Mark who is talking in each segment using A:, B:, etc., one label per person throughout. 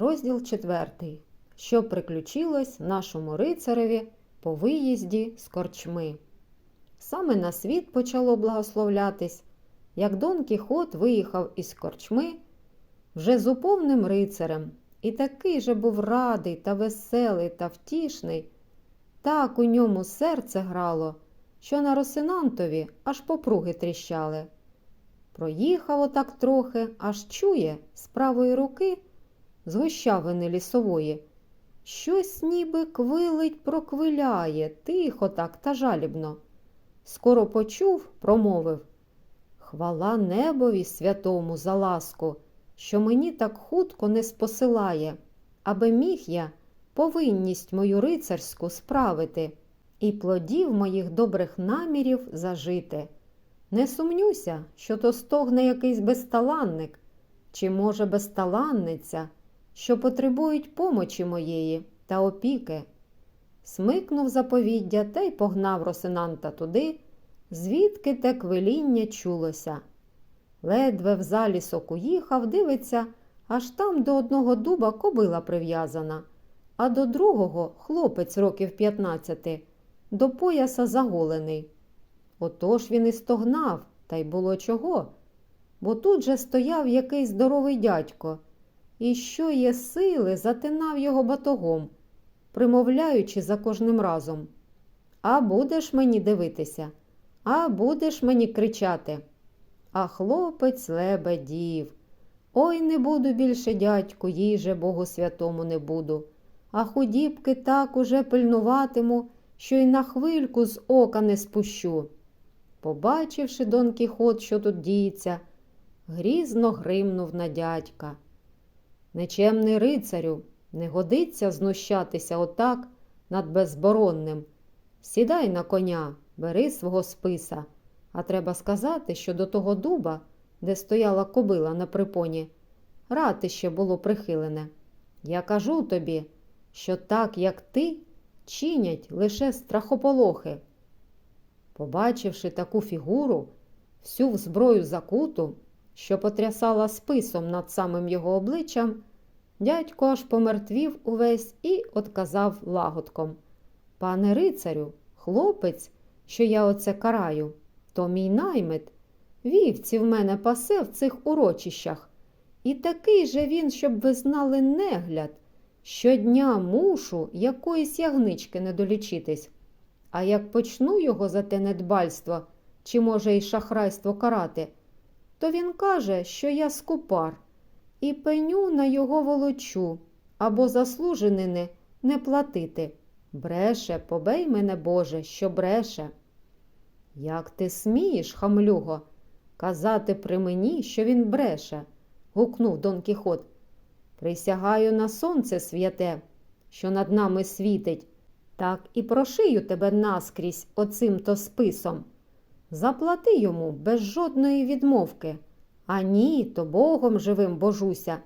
A: Розділ четвертий. Що приключилось нашому рицареві по виїзді з корчми. Саме на світ почало благословлятись, як Дон Кіхот виїхав із корчми вже з уповним рицарем, і такий же був радий та веселий та втішний, так у ньому серце грало, що на Росинантові аж попруги тріщали. Проїхав отак трохи, аж чує з правої руки з гущавини лісової. Щось ніби квилить, проквиляє, тихо так та жалібно. Скоро почув, промовив Хвала небові святому за ласку, що мені так хутко не спосилає, аби міг я повинність мою рицарську справити і плодів моїх добрих намірів зажити. Не сумнюся, що то стогне якийсь безталанник, чи, може, безталанниця, що потребують помочі моєї та опіки. Смикнув заповіддя та й погнав Росинанта туди, звідки те квиління чулося. Ледве в залісок уїхав, дивиться, аж там до одного дуба кобила прив'язана, а до другого хлопець років 15, до пояса заголений. Отож він і стогнав, та й було чого. Бо тут же стояв якийсь здоровий дядько, і що є сили, затинав його батогом, примовляючи за кожним разом. А будеш мені дивитися, а будеш мені кричати. А хлопець лебедів. Ой, не буду більше, дядьку, їже Богу святому не буду. А худібки так уже пильнуватиму, що й на хвильку з ока не спущу. Побачивши Дон Кіхот, що тут діється, грізно гримнув на дядька. Нечемний рицарю, не годиться знущатися отак над безборонним. Сідай на коня, бери свого списа, а треба сказати, що до того дуба, де стояла кобила на припоні, ратище було прихилене. Я кажу тобі, що так, як ти, чинять лише страхополохи. Побачивши таку фігуру, всю в зброю закуту, що потрясала списом над самим його обличчям, дядько аж помертвів увесь і отказав лагодком. Пане рицарю, хлопець, що я оце караю, то мій наймит. Вівці в мене пасе в цих урочищах. І такий же він, щоб ви знали, негляд. Щодня мушу якоїсь ягнички не долічитись. А як почну його за те недбальство, чи, може, й шахрайство карати, то він каже, що я скупар, і пеню на його волочу або заслуженини не платити. Бреше, побей мене, Боже, що бреше. Як ти смієш, хамлюго, казати при мені, що він бреше? гукнув Дон Кіхот. Присягаю на сонце святе, що над нами світить. Так і прошию тебе наскрізь оцим то списом. Заплати йому без жодної відмовки. А ні, то Богом живим божуся.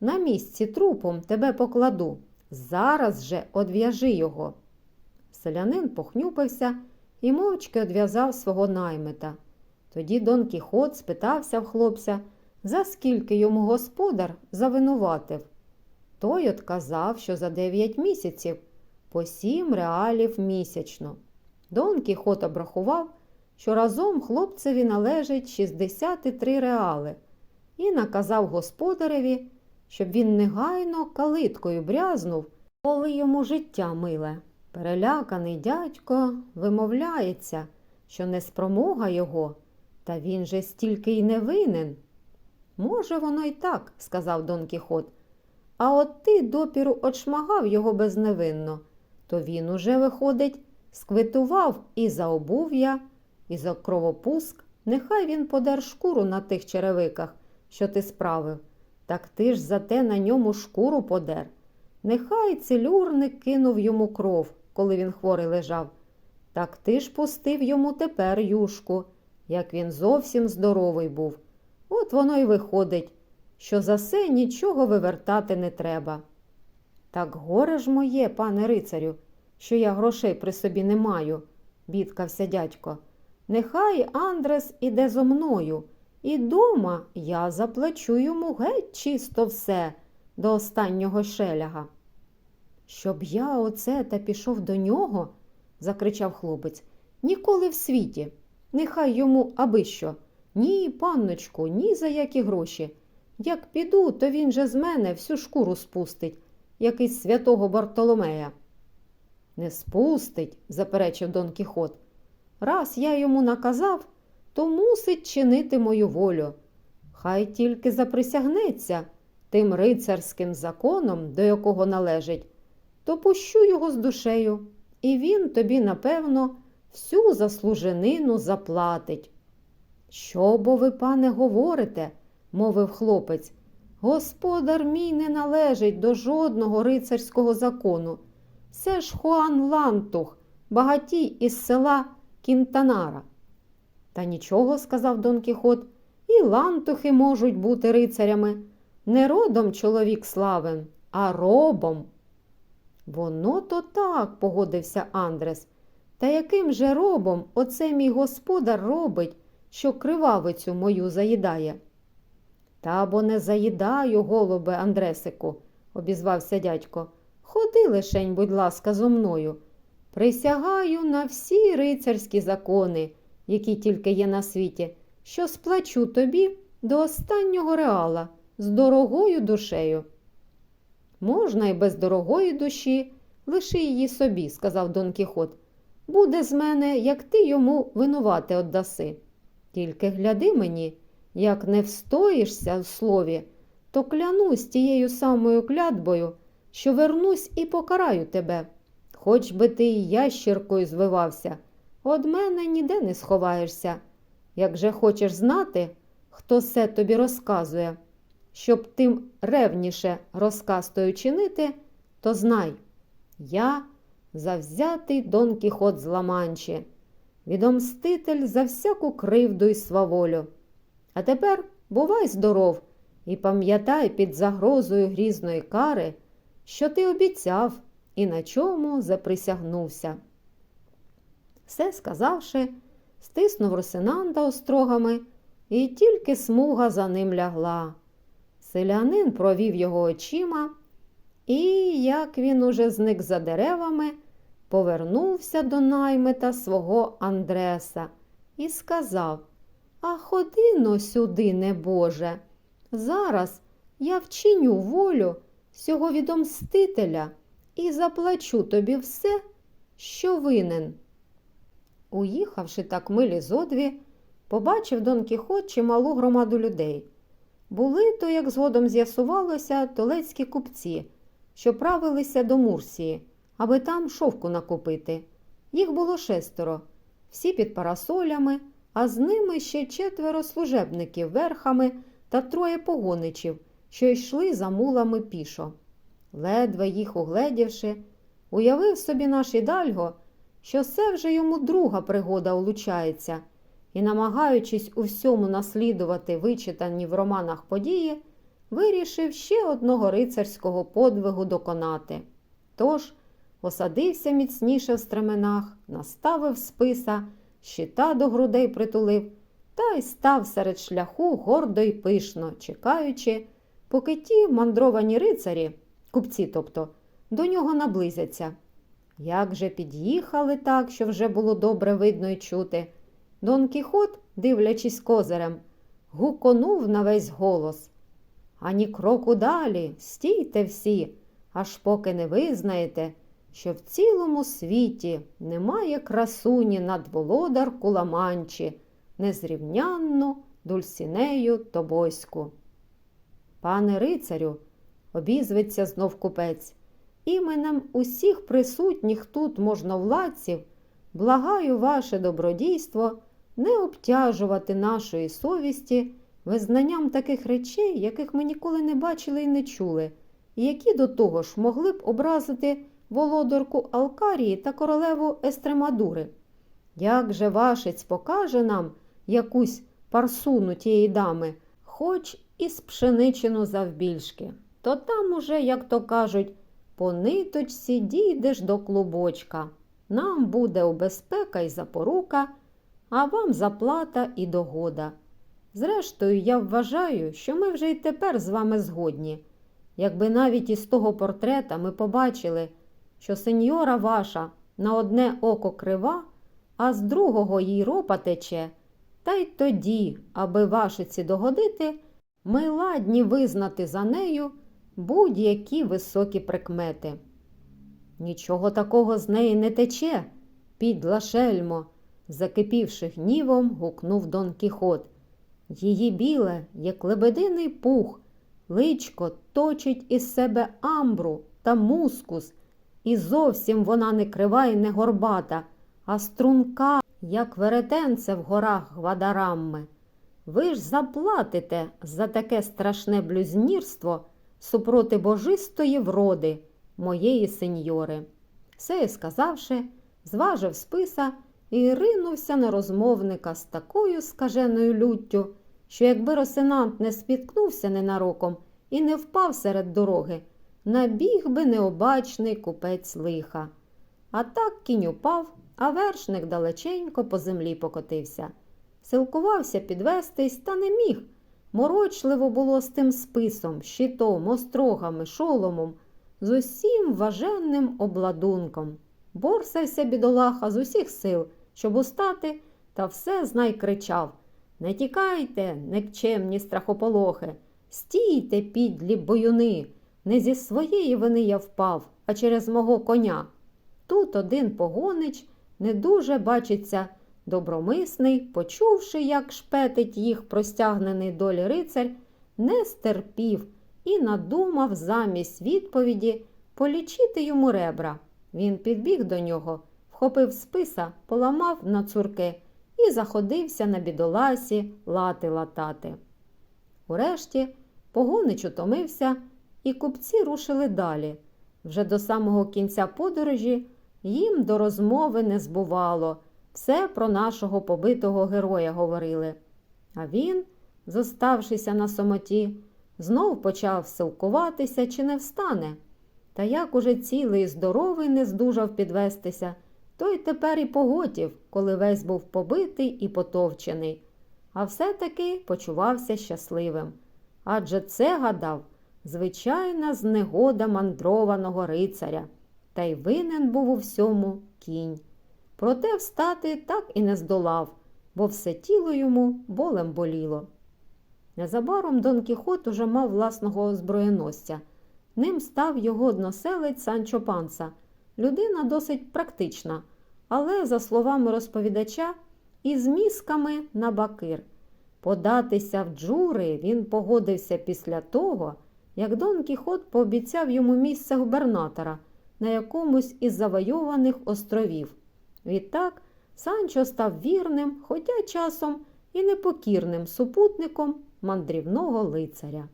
A: На місці трупом тебе покладу. Зараз же одв'яжи його. Селянин похнюпився і мовчки одв'язав свого наймита. Тоді Дон Кіхот спитався в хлопця, за скільки йому господар завинуватив. Той отказав, що за дев'ять місяців по сім реалів місячно. Дон Кіхот обрахував, що разом хлопцеві належить 63 реали, і наказав господареві, щоб він негайно калиткою брязнув, коли йому життя миле. Переляканий дядько вимовляється, що не спромога його, та він же стільки й не винен. Може, воно й так, сказав Дон Кіхот. А от ти допіру очмагав його безневинно, то він уже, виходить, сквитував і за обув'я, і за кровопуск. Нехай він подер шкуру на тих черевиках, що ти справив. Так ти ж за те на ньому шкуру подер. Нехай целюрник кинув йому кров, коли він хворий лежав. Так ти ж пустив йому тепер юшку, як він зовсім здоровий був. От воно й виходить, що за се нічого вивертати не треба. Так горе ж моє, пане рицарю, що я грошей при собі не маю, бідкався дядько. Нехай Андрес іде зо мною, і дома я заплачу йому геть чисто все, до останнього шеляга. Щоб я оце та пішов до нього, закричав хлопець, ніколи в світі. Нехай йому аби що. Ні, панночку, ні за які гроші. Як піду, то він же з мене всю шкуру спустить, як із святого Бартоломея. Не спустить, заперечив Дон Кіхот. Раз я йому наказав, то мусить чинити мою волю. Хай тільки заприсягнеться тим рицарським законом, до якого належить, то пущу його з душею, і він тобі, напевно, всю заслуженину заплатить. Що бо ви, пане, говорите? мовив хлопець. Господар мій не належить до жодного рицарського закону. Це ж Хуан Лантух, багатій із села Кінтанара. Та нічого, сказав Дон Кіхот, і лантухи можуть бути рицарями. Не родом чоловік славен, а робом. Воно то так, погодився Андрес. Та яким же робом оце мій господар робить, що кривавицю мою заїдає? Та бо не заїдаю, голубе Андресику, обізвався дядько. Ходи лишень, будь ласка, зо мною. Присягаю на всі рицарські закони, які тільки є на світі, що сплачу тобі до останнього реала з дорогою душею. Можна й без дорогої душі, лиши її собі, сказав Дон Кіхот. Буде з мене, як ти йому винувати оддаси. Тільки гляди мені, як не встоїшся в слові, то клянусь тією самою клятбою, що вернусь і покараю тебе. Хоч би ти й ящіркою звивався, од мене ніде не сховаєшся. Як же хочеш знати, хто все тобі розказує, щоб тим ревніше розказ той чинити, то знай, я завзятий Дон Кіхот з Ламанчі, відомститель за всяку кривду і сваволю. А тепер бувай здоров і пам'ятай під загрозою грізної кари, що ти обіцяв і на чому заприсягнувся. Все сказавши, стиснув Росинанда острогами, і тільки смуга за ним лягла. Селянин провів його очима, і, як він уже зник за деревами, повернувся до наймита свого Андреса і сказав А ходи но сюди, небоже. Зараз я вчиню волю сього відомстителя і заплачу тобі все, що винен. Уїхавши так милі зодві, побачив Дон Кіхот чималу громаду людей. Були то, як згодом з'ясувалося, толецькі купці, що правилися до Мурсії, аби там шовку накупити. Їх було шестеро, всі під парасолями, а з ними ще четверо служебників верхами та троє погоничів, що йшли за мулами пішо. Ледве їх угледівши, уявив собі наш Ідальго, що це вже йому друга пригода улучається, і, намагаючись у всьому наслідувати вичитані в романах події, вирішив ще одного рицарського подвигу доконати. Тож осадився міцніше в стременах, наставив списа, щита до грудей притулив та й став серед шляху гордо й пишно, чекаючи, поки ті мандровані рицарі, купці тобто, до нього наблизяться. Як же під'їхали так, що вже було добре видно й чути. Дон Кіхот, дивлячись козирем, гуконув на весь голос. Ані кроку далі, стійте всі, аж поки не визнаєте, що в цілому світі немає красуні над володарку Ламанчі, незрівнянну Дульсінею Тобоську. Пане рицарю, обізветься знов купець, іменем усіх присутніх тут можновладців, благаю ваше добродійство не обтяжувати нашої совісті визнанням таких речей, яких ми ніколи не бачили і не чули, і які до того ж могли б образити володарку Алкарії та королеву Естремадури. Як же вашець покаже нам якусь парсуну тієї дами, хоч із пшеничину завбільшки, то там уже, як то кажуть, по ниточці дійдеш до клубочка. Нам буде у безпека й запорука, а вам заплата і догода. Зрештою, я вважаю, що ми вже й тепер з вами згодні. якби навіть із того портрета ми побачили, що сеньора ваша на одне око крива, а з другого їй ропа тече, та й тоді, аби вашиці догодити, ми ладні визнати за нею будь-які високі прикмети. Нічого такого з неї не тече, підла шельмо, закипівши гнівом, гукнув Дон Кіхот. Її біле, як лебединий пух, личко точить із себе амбру та мускус, і зовсім вона не крива і не горбата, а струнка, як веретенце в горах Гвадарамми. Ви ж заплатите за таке страшне блюзнірство супроти божистої вроди, моєї сеньори. Все сказавши, зважив списа і ринувся на розмовника з такою скаженою люттю, що якби Росинант не спіткнувся ненароком і не впав серед дороги, набіг би необачний купець лиха. А так кінь упав, а вершник далеченько по землі покотився. Силкувався підвестись, та не міг. Морочливо було з тим списом, щитом, острогами, шоломом, з усім важенним обладунком. Борсався бідолаха з усіх сил, щоб устати, та все знай кричав Не тікайте, некчемні страхополохи, стійте, підлі боюни, не зі своєї вини я впав, а через мого коня. Тут один погонич не дуже бачиться добромисний, почувши, як шпетить їх простягнений долі рицарь, не стерпів і надумав замість відповіді полічити йому ребра. Він підбіг до нього, вхопив списа, поламав на цурки і заходився на бідоласі лати латати. Урешті погонич утомився, і купці рушили далі. Вже до самого кінця подорожі їм до розмови не збувало, все про нашого побитого героя говорили. А він, зоставшися на самоті, знов почав силкуватися, чи не встане. Та як уже цілий і здоровий не здужав підвестися, той тепер і поготів, коли весь був побитий і потовчений, а все-таки почувався щасливим. Адже це гадав звичайна знегода мандрованого рицаря, та й винен був у всьому кінь. Проте встати так і не здолав, бо все тіло йому болем боліло. Незабаром Дон Кіхот уже мав власного озброєносця. Ним став його односелець Санчо Панса, людина досить практична, але, за словами розповідача, із мізками на бакир. Податися в джури він погодився після того, як Дон Кіхот пообіцяв йому місце губернатора на якомусь із завойованих островів. Відтак Санчо став вірним, хоча часом і непокірним супутником мандрівного лицаря.